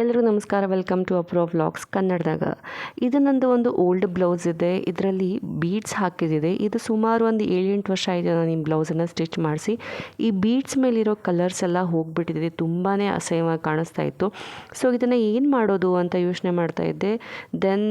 ಎಲ್ರಿಗೂ ನಮಸ್ಕಾರ. Welcome to ಅಪ್ರೋ vlogs ಕನ್ನಡದಾಗ. ಇದು ನಂದು ಒಂದು ಓಲ್ಡ್ ಬ್ಲೌಸ್ ಇದೆ. ಇದರಲ್ಲಿ ಬೀಡ್ಸ್ ಹಾಕಿದಿದೆ ಇದು ಸುಮಾರು ಒಂದು ಏಳೆಂಟು ವರ್ಷ ಆಯಿತು ನಾನು ಈ ಬ್ಲೌಸನ್ನು ಸ್ಟಿಚ್ ಮಾಡಿಸಿ. ಈ ಬೀಡ್ಸ್ ಮೇಲಿರೋ ಕಲರ್ಸ್ ಎಲ್ಲ ಹೋಗಿಬಿಟ್ಟಿದೆ. ತುಂಬಾ ಅಸಹ್ಯವಾಗಿ ಕಾಣಿಸ್ತಾ ಇತ್ತು. ಸೊ, ಇದನ್ನು ಏನು ಮಾಡೋದು ಅಂತ ಯೋಚನೆ ಮಾಡ್ತಾ ಇದ್ದೆ. ದೆನ್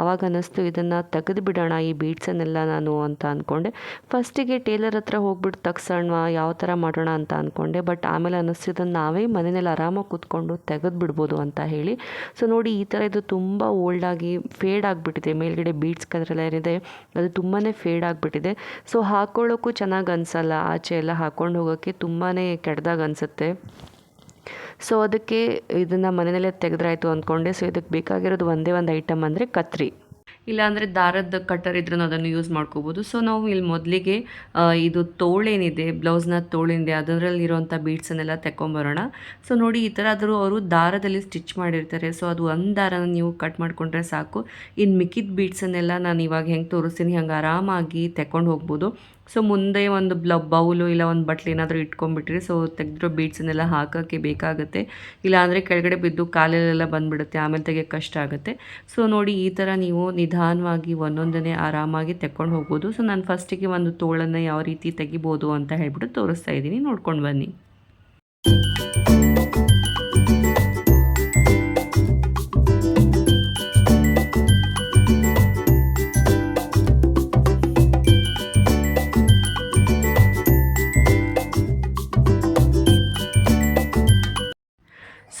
ಅವಾಗ ಅನ್ನಿಸ್ತು, ಇದನ್ನು ತೆಗೆದು ಬಿಡೋಣ ಈ ಬೀಡ್ಸನ್ನೆಲ್ಲ ನಾನು ಅಂತ ಅಂದ್ಕೊಂಡೆ ಫಸ್ಟಿಗೆ ಟೇಲರ್ ಹತ್ರ ಹೋಗ್ಬಿಟ್ಟು ತಗ್ಸೋಣ, ಯಾವ ಥರ ಮಾಡೋಣ ಅಂತ ಅಂದ್ಕೊಂಡೆ ಬಟ್ ಆಮೇಲೆ ಅನ್ನಿಸ್ತಿದ್ದನ್ನು ನಾವೇ ಮನೆಯಲ್ಲಿ ಆರಾಮಾಗಿ ಕೂತ್ಕೊಂಡು ತೆಗೆದು ಬಿಡ್ಬೋದು ಅಂತ ಹೇಳಿ. ಸೊ ನೋಡಿ ಈ ಥರ ಇದು ತುಂಬ ಓಲ್ಡಾಗಿ ಫೇಡ್ ಆಗಿಬಿಟ್ಟಿದೆ. ಮೇಲ್ಗಡೆ ಬೀಡ್ಸ್ ಕದ್ರೆಲ್ಲ ಏನಿದೆ, ಅದು ತುಂಬಾ ಫೇಡ್ ಆಗಿಬಿಟ್ಟಿದೆ. ಸೊ ಹಾಕ್ಕೊಳ್ಳೋಕ್ಕೂ ಚೆನ್ನಾಗಿ ಅನಿಸಲ್ಲ. ಆಚೆ ಎಲ್ಲ ಹಾಕ್ಕೊಂಡು ಹೋಗೋಕ್ಕೆ ತುಂಬಾ ಕೆಟ್ಟದಾಗ ಅನಿಸುತ್ತೆ. ಸೊ ಅದಕ್ಕೆ ಇದನ್ನು ಮನೆಯಲ್ಲೇ ತೆಗೆದ್ರಾಯ್ತು ಅಂದ್ಕೊಂಡೆ ಸೊ ಇದಕ್ಕೆ ಬೇಕಾಗಿರೋದು ಒಂದೇ ಒಂದು ಐಟಮ್ ಅಂದರೆ ಕತ್ರಿ. ಇಲ್ಲಾಂದರೆ ದಾರದ ಕಟ್ಟರ್ ಇದ್ರೂ ಅದನ್ನು ಯೂಸ್ ಮಾಡ್ಕೋಬೋದು. ಸೊ ನಾವು ಇಲ್ಲಿ ಮೊದಲಿಗೆ ಇದು ತೋಳೇನಿದೆ ಬ್ಲೌಸ್ನ ತೋಳೇನಿದೆ ಅದರಲ್ಲಿರುವಂಥ ಬೀಡ್ಸನ್ನೆಲ್ಲ ತೆಕ್ಕೊಂಬರೋಣ. ಸೊ ನೋಡಿ ಈ ಥರ ಆದರೂ ಅವರು ದಾರದಲ್ಲಿ ಸ್ಟಿಚ್ ಮಾಡಿರ್ತಾರೆ. ಸೊ ಅದು ಒಂದು ದಾರನ ನೀವು ಕಟ್ ಮಾಡಿಕೊಂಡ್ರೆ ಸಾಕು. ಇನ್ನು ಮಿಕ್ಕಿದ ಬೀಡ್ಸನ್ನೆಲ್ಲ ನಾನು ಇವಾಗ ಹೆಂಗೆ ತೋರಿಸ್ತೀನಿ, ಹಂಗೆ ಆರಾಮಾಗಿ ತೆಕ್ಕೊಂಡು ಹೋಗ್ಬೋದು. ಸೊ ಮುಂದೆ ಒಂದು ಬ್ಲ, ಬೌಲು ಇಲ್ಲ ಒಂದು ಬಟ್ಲು ಏನಾದರೂ ಇಟ್ಕೊಂಡ್ಬಿಟ್ರಿ. ಸೊ ತೆಗೆದಿರೋ ಬೀಡ್ಸನ್ನೆಲ್ಲ ಹಾಕೋಕ್ಕೆ ಬೇಕಾಗುತ್ತೆ. ಇಲ್ಲಾಂದರೆ ಕೆಳಗಡೆ ಬಿದ್ದು ಕಾಲಲ್ಲೆಲ್ಲ ಬಂದುಬಿಡುತ್ತೆ, ಆಮೇಲೆ ತೆಗಿಯೋಕ್ಕೆ ಕಷ್ಟ ಆಗುತ್ತೆ. ಸೊ ನೋಡಿ ಈ ಥರ ನೀವು ನಿಧಾನವಾಗಿ ಒಂದೊಂದನೇ ಆರಾಮಾಗಿ ತೆಕ್ಕೊಂಡು ಹೋಗ್ಬೋದು. ಸೊ ನಾನು ಫಸ್ಟಿಗೆ ಒಂದು ತೋಳನ್ನು ಯಾವ ರೀತಿ ತೆಗಿಬೋದು ಅಂತ ಹೇಳ್ಬಿಟ್ಟು ತೋರಿಸ್ತಾ ಇದ್ದೀನಿ. ನೋಡ್ಕೊಂಡು ಬನ್ನಿ.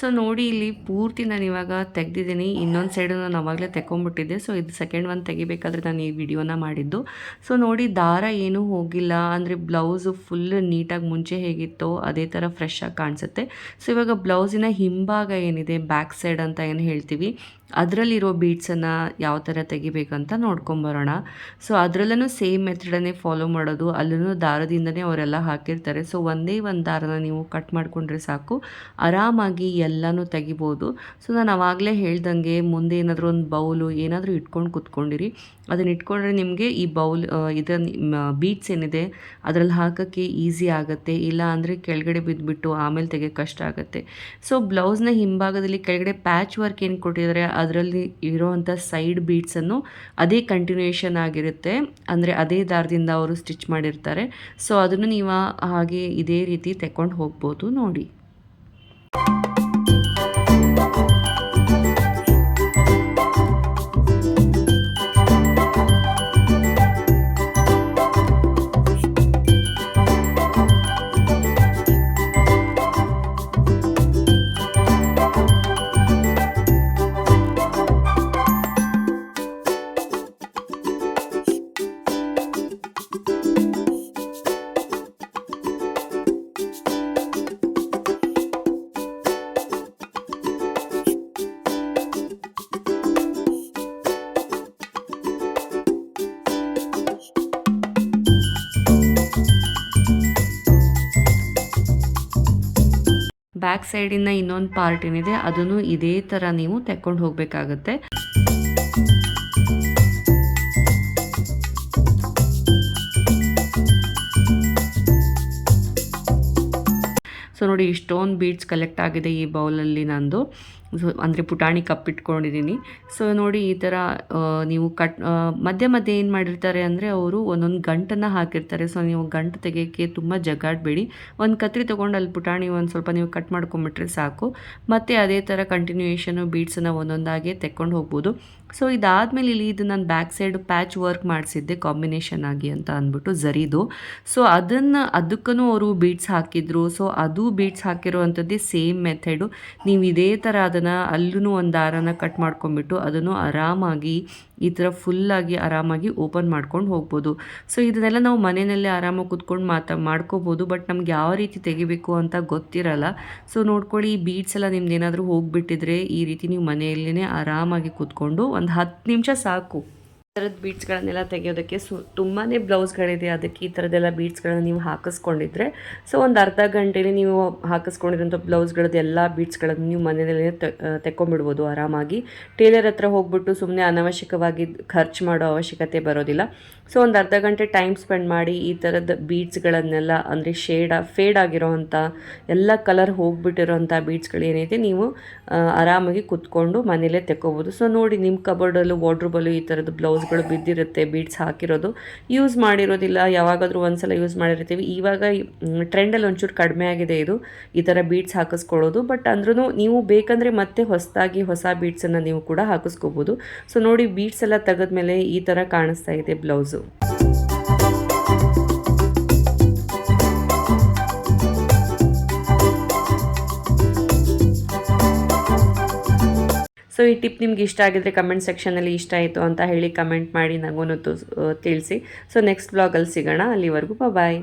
ಸೊ ನೋಡಿ ಇಲ್ಲಿ ಪೂರ್ತಿ ನಾನು ಇವಾಗ ತೆಗೆದಿದ್ದೀನಿ. ಇನ್ನೊಂದು ಸೈಡು ನಾನು ಅವಾಗಲೇ ತೆಕ್ಕೊಂಬಿಟ್ಟಿದ್ದೆ. ಸೊ ಇದು ಸೆಕೆಂಡ್ ಒನ್ ತೆಗಿಬೇಕಾದ್ರೆ ನಾನು ಈ ವಿಡಿಯೋನ ಮಾಡಿದ್ದು. ಸೊ ನೋಡಿ ದಾರ ಏನೂ ಹೋಗಿಲ್ಲ. ಅಂದರೆ ಬ್ಲೌಸು ಫುಲ್ ನೀಟಾಗಿ ಮುಂಚೆ ಹೇಗಿತ್ತೋ ಅದೇ ಥರ ಫ್ರೆಶ್ ಆಗಿ ಕಾಣಿಸುತ್ತೆ. ಸೊ ಇವಾಗ ಬ್ಲೌಸಿನ ಹಿಂಭಾಗ ಏನಿದೆ? ಬ್ಯಾಕ್ ಸೈಡ್ ಅಂತ ಏನು ಹೇಳ್ತೀವಿ? ಅದರಲ್ಲಿರೋ ಬೀಡ್ಸನ್ನು ಯಾವ ಥರ ತೆಗಿಬೇಕಂತ ನೋಡ್ಕೊಂಬರೋಣ. ಸೊ ಅದರಲ್ಲೂ ಸೇಮ್ ಮೆಥಡನ್ನೇ ಫಾಲೋ ಮಾಡೋದು. ಅಲ್ಲೂ ದಾರದಿಂದನೇ ಅವರೆಲ್ಲ ಹಾಕಿರ್ತಾರೆ. ಸೊ ಒಂದೇ ಒಂದು ದಾರನ ನೀವು ಕಟ್ ಮಾಡಿಕೊಂಡ್ರೆ ಸಾಕು. ಆರಾಮಾಗಿ ಎಲ್ಲನೂ ತೆಗಿಬೋದು. ಸೊ ನಾನು ಆವಾಗಲೇ ಹೇಳ್ದಂಗೆ ಮುಂದೆ ಏನಾದರೂ ಒಂದು ಬೌಲು ಏನಾದರೂ ಇಟ್ಕೊಂಡು ಕೂತ್ಕೊಂಡಿರಿ. ಅದನ್ನ ಇಟ್ಕೊಂಡ್ರೆ ನಿಮಗೆ ಈ ಬೌಲ್ ಇದನ್ನು ಬೀಟ್ಸ್ ಏನಿದೆ ಅದರಲ್ಲಿ ಹಾಕೋಕ್ಕೆ ಈಸಿ ಆಗುತ್ತೆ. ಇಲ್ಲ ಅಂದರೆ ಕೆಳಗಡೆ ಬಿದ್ದುಬಿಟ್ಟು ಆಮೇಲೆ ತೆಗೆಯೋಕ್ಕೆ ಕಷ್ಟ ಆಗುತ್ತೆ. ಸೊ ಬ್ಲೌಸ್ನ ಹಿಂಭಾಗದಲ್ಲಿ ಕೆಳಗಡೆ ಪ್ಯಾಚ್ ವರ್ಕ್ ಏನು ಕೊಟ್ಟಿದ್ದಾರೆ ಅದರಲ್ಲಿ ಇರೋವಂಥ ಸೈಡ್ ಬೀಟ್ಸನ್ನು ಅದೇ ಕಂಟಿನ್ಯೂಯೇಷನ್ ಆಗಿರುತ್ತೆ. ಅಂದರೆ ಅದೇ ದಾರದಿಂದ ಅವರು ಸ್ಟಿಚ್ ಮಾಡಿರ್ತಾರೆ. ಸೊ ಅದನ್ನು ನೀವು ಹಾಗೆ ಇದೇ ರೀತಿ ತಗೊಂಡು ಹೋಗ್ಬೋದು ನೋಡಿ. ಬ್ಯಾಕ್ ಸೈಡಿನ ಇನ್ನೊಂದು ಪಾರ್ಟ್ ಏನಿದೆ, ಅದನ್ನು ಇದೇ ಥರ ನೀವು ತೆಕ್ಕೊಂಡು ಹೋಗಬೇಕಾಗತ್ತೆ. ಸೊ ನೋಡಿ, ಇಷ್ಟೊಂದು ಬೀಡ್ಸ್ ಕಲೆಕ್ಟ್ ಆಗಿದೆ ಈ ಬೌಲಲ್ಲಿ ನಂದು. ಅಂದರೆ ಪುಟಾಣಿ ಕಪ್ ಇಟ್ಕೊಂಡಿದ್ದೀನಿ. ಸೊ ನೋಡಿ ಈ ಥರ ನೀವು ಕಟ್ ಮಧ್ಯೆ ಮಧ್ಯೆ ಏನು ಮಾಡಿರ್ತಾರೆ ಅಂದರೆ ಅವರು ಒಂದೊಂದು ಗಂಟನ್ನು ಹಾಕಿರ್ತಾರೆ. ಸೊ ನೀವು ಗಂಟು ತೆಗೆಯೋಕ್ಕೆ ತುಂಬ ಜಗಾಡಬೇಡಿ. ಒಂದು ಕತ್ರಿ ತೊಗೊಂಡು ಅಲ್ಲಿ ಪುಟಾಣಿ ಒಂದು ಸ್ವಲ್ಪ ನೀವು ಕಟ್ ಮಾಡ್ಕೊಂಬಿಟ್ರೆ ಸಾಕು. ಮತ್ತು ಅದೇ ಥರ ಕಂಟಿನ್ಯೂಯೇಷನು ಬೀಡ್ಸನ್ನು ಒಂದೊಂದಾಗೆ ತೆಕ್ಕೊಂಡು ಹೋಗ್ಬೋದು. ಸೊ ಇದಾದಮೇಲೆ ಇಲ್ಲಿ ಇದು ನಾನು ಬ್ಯಾಕ್ ಸೈಡ್ ಪ್ಯಾಚ್ ವರ್ಕ್ ಮಾಡಿಸಿದ್ದೆ ಕಾಂಬಿನೇಷನ್ ಆಗಿ ಅಂತ ಅಂದ್ಬಿಟ್ಟು ಝರಿದು ಸೊ ಅದನ್ನು ಅದಕ್ಕೂ ಅವರು ಬೀಡ್ಸ್ ಹಾಕಿದ್ರು. ಸೊ ಅದು ಬೀಡ್ಸ್ ಹಾಕಿರುವಂಥದ್ದೇ ಸೇಮ್ ಮೆಥಡು ನೀವು ಇದೇ ಥರ ಅದನ್ನು ಅಲ್ಲೂ ಒಂದು ದಾರನ ಕಟ್ ಮಾಡ್ಕೊಂಡ್ಬಿಟ್ಟು ಅದನ್ನು ಆರಾಮಾಗಿ ಈ ಥರ ಫುಲ್ಲಾಗಿ ಆರಾಮಾಗಿ ಓಪನ್ ಮಾಡ್ಕೊಂಡು ಹೋಗ್ಬೋದು. ಸೊ ಇದನ್ನೆಲ್ಲ ನಾವು ಮನೆಯಲ್ಲೇ ಆರಾಮಾಗಿ ಕೂತ್ಕೊಂಡು ಮಾತಾ, ಮಾಡ್ಕೋಬೋದು ಬಟ್ ನಮ್ಗೆ ಯಾವ ರೀತಿ ತೆಗಿಬೇಕು ಅಂತ ಗೊತ್ತಿರಲ್ಲ. ಸೊ ನೋಡ್ಕೊಳ್ಳಿ, ಈ ಬೀಡ್ಸ್ ಎಲ್ಲ ನಿಮ್ದು ಏನಾದರೂ ಹೋಗಿಬಿಟ್ಟಿದ್ರೆ ಈ ರೀತಿ ನೀವು ಮನೆಯಲ್ಲೇ ಆರಾಮಾಗಿ ಕೂತ್ಕೊಂಡು ಒಂದು ಹತ್ತು ನಿಮಿಷ ಸಾಕು. ಥರದ ಬೀಡ್ಸ್ಗಳನ್ನೆಲ್ಲ ತೆಗೆಯೋದಕ್ಕೆ ಸು ತುಂಬಾ ಬ್ಲೌಸ್ಗಳಿದೆ. ಅದಕ್ಕೆ ಈ ಥರದ್ದೆಲ್ಲ ಬೀಡ್ಸ್ಗಳನ್ನ ನೀವು ಹಾಕಿಸ್ಕೊಂಡಿದ್ರೆ, ಸೊ ಒಂದು ಅರ್ಧ ಗಂಟೆಲಿ ನೀವು ಹಾಕಿಸ್ಕೊಂಡಿರೋಂಥ ಬ್ಲೌಸ್ಗಳದ್ದು ಎಲ್ಲ ಬೀಡ್ಸ್ಗಳನ್ನು ನೀವು ಮನೆಯಲ್ಲೇ ತೆಕ್ಕೊಂಬಿಡ್ಬೋದು ಆರಾಮಾಗಿ. ಟೇಲರ್ ಹತ್ರ ಹೋಗ್ಬಿಟ್ಟು ಸುಮ್ಮನೆ ಅನವಶ್ಯಕವಾಗಿ ಖರ್ಚು ಮಾಡೋ ಅವಶ್ಯಕತೆ ಬರೋದಿಲ್ಲ. ಸೊ ಒಂದು ಅರ್ಧ ಗಂಟೆ ಟೈಮ್ ಸ್ಪೆಂಡ್ ಮಾಡಿ ಈ ಥರದ ಬೀಡ್ಸ್ಗಳನ್ನೆಲ್ಲ ಅಂದರೆ ಶೇಡ್ ಫೇಡ್ ಆಗಿರೋವಂಥ ಎಲ್ಲ ಕಲರ್ ಹೋಗ್ಬಿಟ್ಟಿರೋಂಥ ಬೀಡ್ಸ್ಗಳು ಏನೈತೆ ನೀವು ಆರಾಮಾಗಿ ಕುತ್ಕೊಂಡು ಮನೇಲೇ ತೆಕ್ಕೋಬೋದು. ಸೊ ನೋಡಿ ನಿಮ್ಮ ಕಬೋರ್ಡಲ್ಲೂ ವಾಡ್ರೂಬಲ್ಲೂ ಈ ಥರದ್ದು ಬ್ಲೌಸ್ಗಳು ಬಿದ್ದಿರುತ್ತೆ ಬೀಡ್ಸ್ ಹಾಕಿರೋದು. ಯೂಸ್ ಮಾಡಿರೋದಿಲ್ಲ, ಯಾವಾಗಾದರೂ ಒಂದ್ಸಲ ಯೂಸ್ ಮಾಡಿರ್ತೀವಿ. ಇವಾಗ ಟ್ರೆಂಡಲ್ಲಿ ಒಂಚೂರು ಕಡಿಮೆ ಆಗಿದೆ ಇದು, ಈ ಥರ ಬೀಡ್ಸ್ ಹಾಕಿಸ್ಕೊಳ್ಳೋದು. ಬಟ್ ಅಂದ್ರೂ ನೀವು ಬೇಕಂದರೆ ಮತ್ತೆ ಹೊಸದಾಗಿ ಹೊಸ ಬೀಡ್ಸನ್ನು ನೀವು ಕೂಡ ಹಾಕಿಸ್ಕೋಬೋದು. ಸೊ ನೋಡಿ ಬೀಡ್ಸ್ ಎಲ್ಲ ತೆಗೆದ್ಮೇಲೆ ಈ ಥರ ಕಾಣಿಸ್ತಾ ಇದೆ ಬ್ಲೌಸು ಸೊ ಈ ಟಿಪ್ ನಿಮ್ಗೆ ಇಷ್ಟ ಆಗಿದ್ರೆ ಕಮೆಂಟ್ ಸೆಕ್ಷನಲ್ಲಿ ಇಷ್ಟ ಆಯಿತು ಅಂತ ಹೇಳಿ ಕಮೆಂಟ್ ಮಾಡಿ ನನಗೂ ತಿಳಿಸಿ. ಸೊ ನೆಕ್ಸ್ಟ್ ಬ್ಲಾಗಲ್ಲಿ ಸಿಗೋಣ. ಅಲ್ಲಿವರೆಗೂ ಬಾಯ್